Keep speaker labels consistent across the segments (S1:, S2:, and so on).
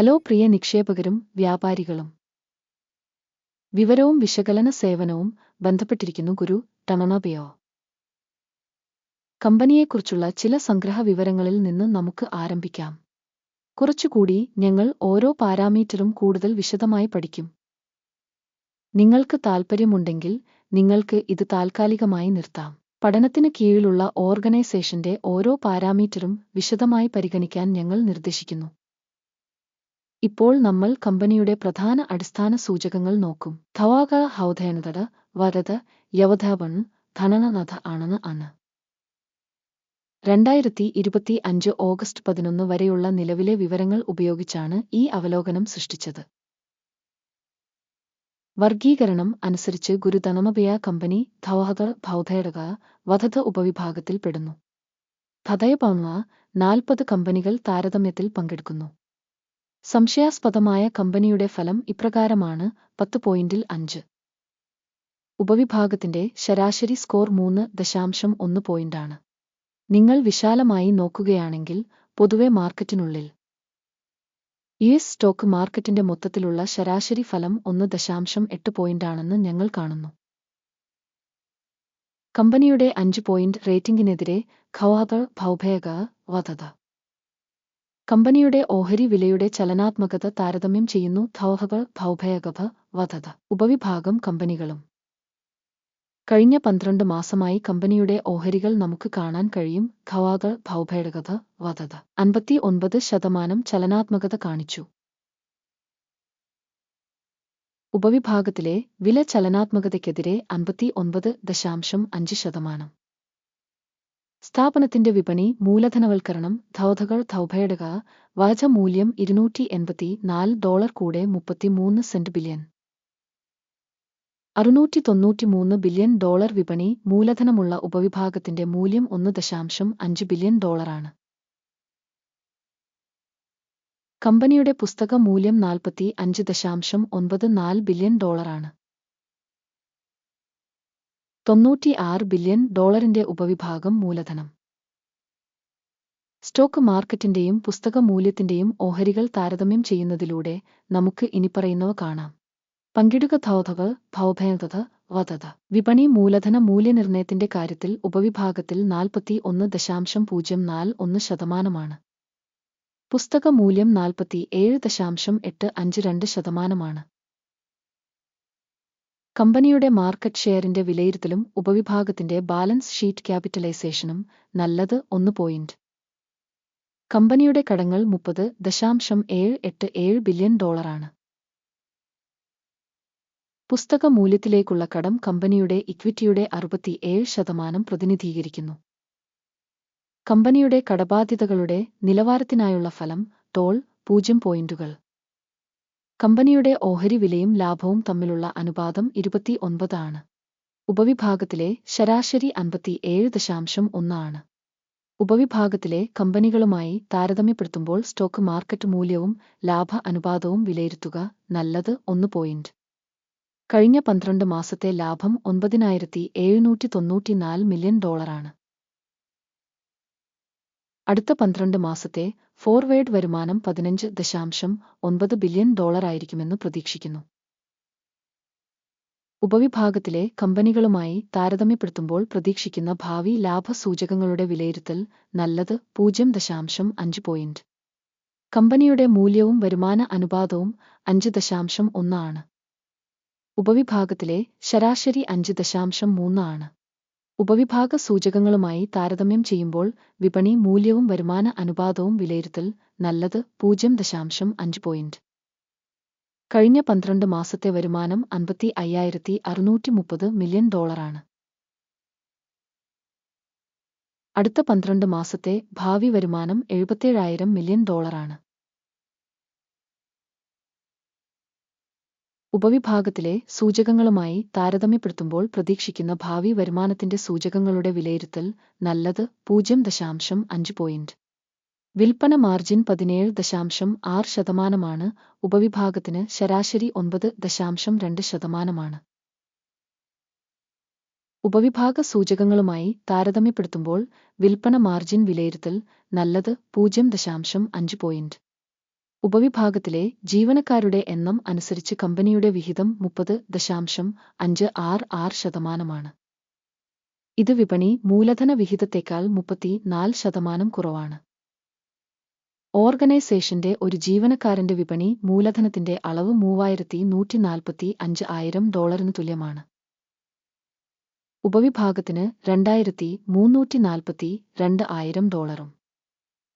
S1: Hello പ്രിയ നിക്ഷേപകരും വ്യാപാരികളും. വിവരവും വിശകലന സേവനവും ബന്ധപ്പെട്ടിരിക്കുന്നു ഗുരു ടണണബയോ കമ്പനിയെക്കുറിച്ചുള്ള ചില സംഗ്രഹ വിവരങ്ങളിൽ നിന്ന് നമുക്ക് ആരംഭിക്കാം. കുറച്ചുകൂടി ഞങ്ങൾ ഓരോ പാരാമീറ്ററും കൂടുതൽ വിശദമായി പഠിക്കും. നിങ്ങൾക്ക് താൽപ്പര്യമുണ്ടെങ്കിൽ നിങ്ങൾക്ക് ഇത് താൽക്കാലികമായി നിർത്താം. പഠനത്തിന് കീഴിലുള്ള ഓർഗനൈസേഷന്റെ ഓരോ പാരാമീറ്ററും വിശദമായി പരിഗണിക്കാൻ ഞങ്ങൾ നിർദ്ദേശിക്കുന്നു. ഇപ്പോൾ നമ്മൾ കമ്പനിയുടെ പ്രധാന അടിസ്ഥാന സൂചകങ്ങൾ നോക്കും. ധവാക ഹൗധേനതട വരത യവധവൺ ധനനനഥ ആണെന്ന് ആണ്. രണ്ടായിരത്തി ഇരുപത്തി അഞ്ച് ഓഗസ്റ്റ് പതിനൊന്ന് വരെയുള്ള നിലവിലെ വിവരങ്ങൾ ഉപയോഗിച്ചാണ് ഈ അവലോകനം സൃഷ്ടിച്ചത്. വർഗീകരണം അനുസരിച്ച് ഗുരുധനമബിയ കമ്പനി ധവാഹത ഭൗതേടക വധത ഉപവിഭാഗത്തിൽ പെടുന്നു. ധതയപൗണ നാൽപ്പത് കമ്പനികൾ താരതമ്യത്തിൽ പങ്കെടുക്കുന്നു. സംശയാസ്പദമായ കമ്പനിയുടെ ഫലം ഇപ്രകാരമാണ് പത്ത് പോയിന്റിൽ അഞ്ച്. ഉപവിഭാഗത്തിന്റെ ശരാശരി സ്കോർ മൂന്ന് ദശാംശം ഒന്ന് പോയിന്റാണ്. നിങ്ങൾ വിശാലമായി നോക്കുകയാണെങ്കിൽ പൊതുവെ മാർക്കറ്റിനുള്ളിൽ. യു എസ് സ്റ്റോക്ക് മാർക്കറ്റിന്റെ മൊത്തത്തിലുള്ള ശരാശരി ഫലം ഒന്ന് ദശാംശം എട്ട് പോയിന്റാണെന്ന് ഞങ്ങൾ കാണുന്നു. കമ്പനിയുടെ അഞ്ച് പോയിന്റ് റേറ്റിംഗിനെതിരെ ഖവാദ ഭൗഭേഗ വധത. കമ്പനിയുടെ ഓഹരി വിലയുടെ ചലനാത്മകത താരതമ്യം ചെയ്യുന്നു ധൗഹകൾ ഭൗഭേകഭ വധത ഉപവിഭാഗം കമ്പനികളും. കഴിഞ്ഞ പന്ത്രണ്ട് മാസമായി കമ്പനിയുടെ ഓഹരികൾ നമുക്ക് കാണാൻ കഴിയും ഖവാകൾ ഭൗഭേടകത വധത. അൻപത്തി ഒൻപത് ശതമാനം ചലനാത്മകത കാണിച്ചു. ഉപവിഭാഗത്തിലെ വില ചലനാത്മകതയ്ക്കെതിരെ അൻപത്തി ഒൻപത് ദശാംശം അഞ്ച് ശതമാനം. സ്ഥാപനത്തിന്റെ വിപണി മൂലധനവൽക്കരണം ധൗധകൾ ധൗഭേടക വാച മൂല്യം ഇരുന്നൂറ്റി എൺപത്തി നാല് ഡോളർ കൂടെ മുപ്പത്തിമൂന്ന് സെന്റ് ബില്യൺ. അറുന്നൂറ്റി തൊണ്ണൂറ്റിമൂന്ന് ബില്യൺ ഡോളർ വിപണി മൂലധനമുള്ള ഉപവിഭാഗത്തിന്റെ മൂല്യം ഒന്ന് ദശാംശം അഞ്ച് ബില്യൺ ഡോളറാണ്. കമ്പനിയുടെ പുസ്തക മൂല്യം നാൽപ്പത്തി അഞ്ച് ദശാംശം ഒൻപത് നാല് ബില്യൺ ഡോളറാണ്. തൊണ്ണൂറ്റി ആറ് ബില്യൺ ഡോളറിന്റെ ഉപവിഭാഗം മൂലധനം. സ്റ്റോക്ക് മാർക്കറ്റിന്റെയും പുസ്തക മൂല്യത്തിന്റെയും ഓഹരികൾ താരതമ്യം ചെയ്യുന്നതിലൂടെ നമുക്ക് ഇനിപ്പറയുന്നവ കാണാം. പങ്കിടുക ധൗതകൾ ഭൗഭേദത വധത. വിപണി മൂലധന മൂല്യനിർണയത്തിന്റെ കാര്യത്തിൽ ഉപവിഭാഗത്തിൽ നാൽപ്പത്തി ഒന്ന് ദശാംശം പൂജ്യം നാല് ഒന്ന് ശതമാനമാണ്. പുസ്തക മൂല്യം നാൽപ്പത്തി ഏഴ് ദശാംശം എട്ട് അഞ്ച് രണ്ട് ശതമാനമാണ്. കമ്പനിയുടെ മാർക്കറ്റ് ഷെയറിന്റെ വിലയിരുത്തലും ഉപവിഭാഗത്തിന്റെ ബാലൻസ് ഷീറ്റ് ക്യാപിറ്റലൈസേഷനും നല്ലത് ഒന്ന് പോയിന്റ് കമ്പനിയുടെ കടങ്ങൾ മുപ്പത് ദശാംശം ഏഴ് എട്ട് ഏഴ് ബില്യൺ ഡോളറാണ് പുസ്തക മൂല്യത്തിലേക്കുള്ള കടം കമ്പനിയുടെ ഇക്വിറ്റിയുടെ അറുപത്തി ഏഴ് ശതമാനം പ്രതിനിധീകരിക്കുന്നു. കമ്പനിയുടെ കടബാധ്യതകളുടെ നിലവാരത്തിനായുള്ള ഫലം ടോൾ പൂജ്യം പോയിന്റുകൾ കമ്പനിയുടെ ഓഹരി വിലയും ലാഭവും തമ്മിലുള്ള അനുപാതം ഇരുപത്തി ഒൻപതാണ് ഉപവിഭാഗത്തിലെ ശരാശരി അൻപത്തിയേഴ് ദശാംശം ഒന്നാണ് ഉപവിഭാഗത്തിലെ കമ്പനികളുമായി താരതമ്യപ്പെടുത്തുമ്പോൾ സ്റ്റോക്ക് മാർക്കറ്റ് മൂല്യവും ലാഭ അനുപാതവും വിലയിരുത്തുക നല്ലത് ഒന്ന് പോയിന്റ്. കഴിഞ്ഞ പന്ത്രണ്ട് മാസത്തെ ലാഭം ഒൻപതിനായിരത്തി എഴുന്നൂറ്റി തൊണ്ണൂറ്റിനാല് മില്യൺ ഡോളറാണ്. അടുത്ത പന്ത്രണ്ട് മാസത്തെ ഫോർവേഡ് വരുമാനം പതിനഞ്ച് ദശാംശം ഒൻപത് ബില്യൺ ഡോളറായിരിക്കുമെന്ന് പ്രതീക്ഷിക്കുന്നു. ഉപവിഭാഗത്തിലെ കമ്പനികളുമായി താരതമ്യപ്പെടുത്തുമ്പോൾ പ്രതീക്ഷിക്കുന്ന ഭാവി ലാഭസൂചകങ്ങളുടെ വിലയിരുത്തൽ നല്ലത് പൂജ്യം ദശാംശം അഞ്ച് പോയിന്റ് കമ്പനിയുടെ മൂല്യവും വരുമാന അനുപാതവും അഞ്ച് ദശാംശം ഒന്നാണ് ഉപവിഭാഗത്തിലെ ശരാശരി അഞ്ച് ദശാംശം മൂന്നാണ് ഉപവിഭാഗ സൂചകങ്ങളുമായി താരതമ്യം ചെയ്യുമ്പോൾ വിപണി മൂല്യവും വരുമാന അനുപാതവും വിലയിരുത്തൽ നല്ലത് പൂജ്യം ദശാംശം അഞ്ച് പോയിന്റ് കഴിഞ്ഞ പന്ത്രണ്ട് മാസത്തെ വരുമാനം അൻപത്തി അയ്യായിരത്തി അറുന്നൂറ്റി മുപ്പത് മില്യൺ ഡോളറാണ് അടുത്ത പന്ത്രണ്ട് മാസത്തെ ഭാവി വരുമാനം എഴുപത്തേഴായിരം മില്യൺ ഡോളറാണ് ഉപവിഭാഗത്തിലെ സൂചകങ്ങളുമായി താരതമ്യപ്പെടുത്തുമ്പോൾ പ്രതീക്ഷിക്കുന്ന ഭാവി വരുമാനത്തിന്റെ സൂചകങ്ങളുടെ വിലയിരുത്തൽ നല്ലത് പൂജ്യം ദശാംശം അഞ്ച് പോയിന്റ് വിൽപ്പന മാർജിൻ പതിനേഴ് ദശാംശം ആറ് ശതമാനമാണ് ഉപവിഭാഗത്തിന് ശരാശരി ഒൻപത് ദശാംശം രണ്ട് ശതമാനമാണ്. ഉപവിഭാഗ സൂചകങ്ങളുമായി താരതമ്യപ്പെടുത്തുമ്പോൾ വിൽപ്പന മാർജിൻ വിലയിരുത്തൽ നല്ലത് പൂജ്യം ദശാംശം അഞ്ച് പോയിന്റ് ഉപവിഭാഗത്തിലെ ജീവനക്കാരുടെ എണ്ണം അനുസരിച്ച് കമ്പനിയുടെ വിഹിതം മുപ്പത് ദശാംശം അഞ്ച് ആറ് ആറ് ശതമാനമാണ്. ഇത് വിപണി മൂലധന വിഹിതത്തേക്കാൾ മുപ്പത്തി നാല് ശതമാനം കുറവാണ്. ഓർഗനൈസേഷന്റെ ഒരു ജീവനക്കാരന്റെ വിപണി മൂലധനത്തിന്റെ അളവ് മൂവായിരത്തി നൂറ്റി നാൽപ്പത്തി അഞ്ച് ആയിരം ഡോളറിന് തുല്യമാണ്. ഉപവിഭാഗത്തിന് രണ്ടായിരത്തി മുന്നൂറ്റി നാൽപ്പത്തി രണ്ട് ആയിരം ഡോളറും.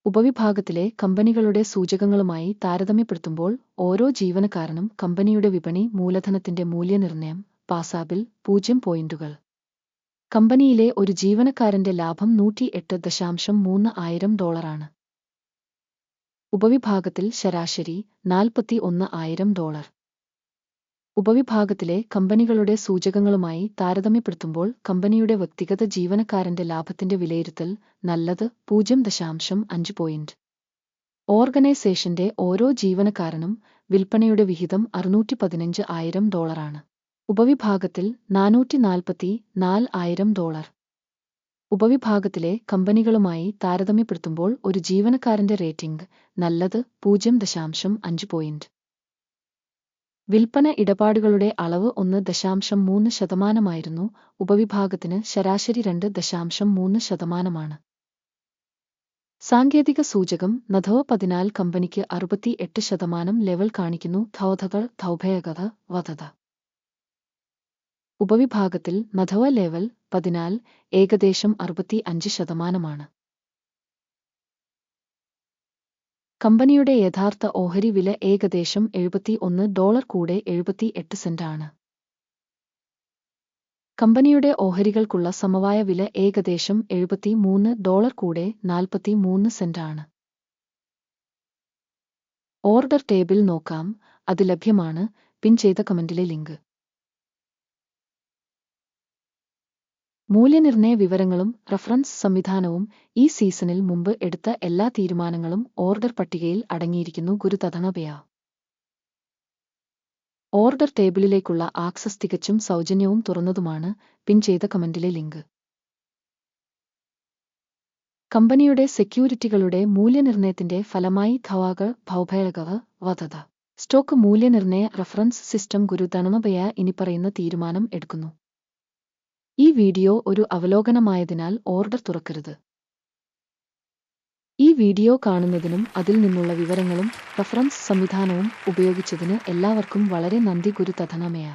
S1: ഉപവിഭാഗത്തിലെ കമ്പനികളുടെ സൂചകങ്ങളുമായി താരതമ്യപ്പെടുത്തുമ്പോൾ ഓരോ ജീവനക്കാരനും കമ്പനിയുടെ വിപണി മൂലധനത്തിന്റെ മൂല്യനിർണയം പാസാബിൽ പൂജ്യം പോയിന്റുകൾ. കമ്പനിയിലെ ഒരു ജീവനക്കാരന്റെ ലാഭം നൂറ്റി എട്ട് ദശാംശം മൂന്ന് ആയിരം ഡോളറാണ്. ഉപവിഭാഗത്തിൽ ശരാശരി നാൽപ്പത്തി ഒന്ന് ആയിരം ഡോളർ. ഉപവിഭാഗത്തിലെ കമ്പനികളുടെ സൂചകങ്ങളുമായി താരതമ്യപ്പെടുത്തുമ്പോൾ കമ്പനിയുടെ വ്യക്തിഗത ജീവനക്കാരന്റെ ലാഭത്തിന്റെ വിലയിരുത്തൽ നല്ലത് പൂജ്യം ദശാംശം അഞ്ച് പോയിന്റ് ഓർഗനൈസേഷന്റെ ഓരോ ജീവനക്കാരനും വിൽപ്പനയുടെ വിഹിതം അറുന്നൂറ്റി പതിനഞ്ച് ആയിരം ഡോളറാണ് ഉപവിഭാഗത്തിൽ നാനൂറ്റി നാൽപ്പത്തി നാല് ആയിരം ഡോളർ ഉപവിഭാഗത്തിലെ കമ്പനികളുമായി താരതമ്യപ്പെടുത്തുമ്പോൾ ഒരു ജീവനക്കാരന്റെ റേറ്റിംഗ് നല്ലത് പൂജ്യം ദശാംശം അഞ്ച് പോയിന്റ് വിൽപ്പന ഇടപാടുകളുടെ അളവ് ഒന്ന് ദശാംശം മൂന്ന് ശതമാനമായിരുന്നു. ഉപവിഭാഗത്തിന് ശരാശരി രണ്ട് ദശാംശം മൂന്ന് ശതമാനമാണ്. സാങ്കേതിക സൂചകം നധവ പതിനാല് കമ്പനിക്ക് അറുപത്തി എട്ട് ശതമാനം ലെവൽ കാണിക്കുന്നു. ധൗധകൾ ധൗഭയകഥ വധത. ഉപവിഭാഗത്തിൽ നധവ ലെവൽ പതിനാൽ ഏകദേശം അറുപത്തി അഞ്ച് ശതമാനമാണ്. കമ്പനിയുടെ യഥാർത്ഥ ഓഹരി വില ഏകദേശം എഴുപത്തി ഒന്ന് ഡോളർ കൂടെ എഴുപത്തി എട്ട് സെന്റാണ്. കമ്പനിയുടെ ഓഹരികൾക്കുള്ള സമവായ വില ഏകദേശം എഴുപത്തി മൂന്ന് ഡോളർ കൂടെ നാൽപ്പത്തി മൂന്ന് സെന്റാണ്. ഓർഡർ ടേബിൾ നോക്കാം. അത് ലഭ്യമാണ്. പിൻ ചെയ്ത കമന്റിലെ ലിങ്ക്. മൂല്യനിർണയ വിവരങ്ങളും റഫറൻസ് സംവിധാനവും ഈ സീസണിൽ മുമ്പ് എടുത്ത എല്ലാ തീരുമാനങ്ങളും ഓർഡർ പട്ടികയിൽ അടങ്ങിയിരിക്കുന്നു ഗുരുതഥനപയ ഓർഡർ ടേബിളിലേക്കുള്ള ആക്സസ് തികച്ചും സൗജന്യവും തുറന്നതുമാണ് പിൻ ചെയ്ത കമന്റിലെ ലിങ്ക്. കമ്പനിയുടെ സെക്യൂരിറ്റികളുടെ മൂല്യനിർണയത്തിന്റെ ഫലമായി ഖവാകൾ ഭൗഭയകവ വധത. സ്റ്റോക്ക് മൂല്യനിർണയ റഫറൻസ് സിസ്റ്റം ഗുരുതണമപയ ഇനിപ്പറയുന്ന തീരുമാനം എടുക്കുന്നു. ഈ വീഡിയോ ഒരു അവലോകനമായതിനാൽ ഓർഡർ തുറക്കരുത്. ഈ വീഡിയോ കാണുന്നതിനും അതിൽ നിന്നുള്ള വിവരങ്ങളും റഫറൻസ് സംവിധാനവും ഉപയോഗിച്ചതിന് എല്ലാവർക്കും വളരെ നന്ദി ഗുരു ഗുരുതഥനമയ.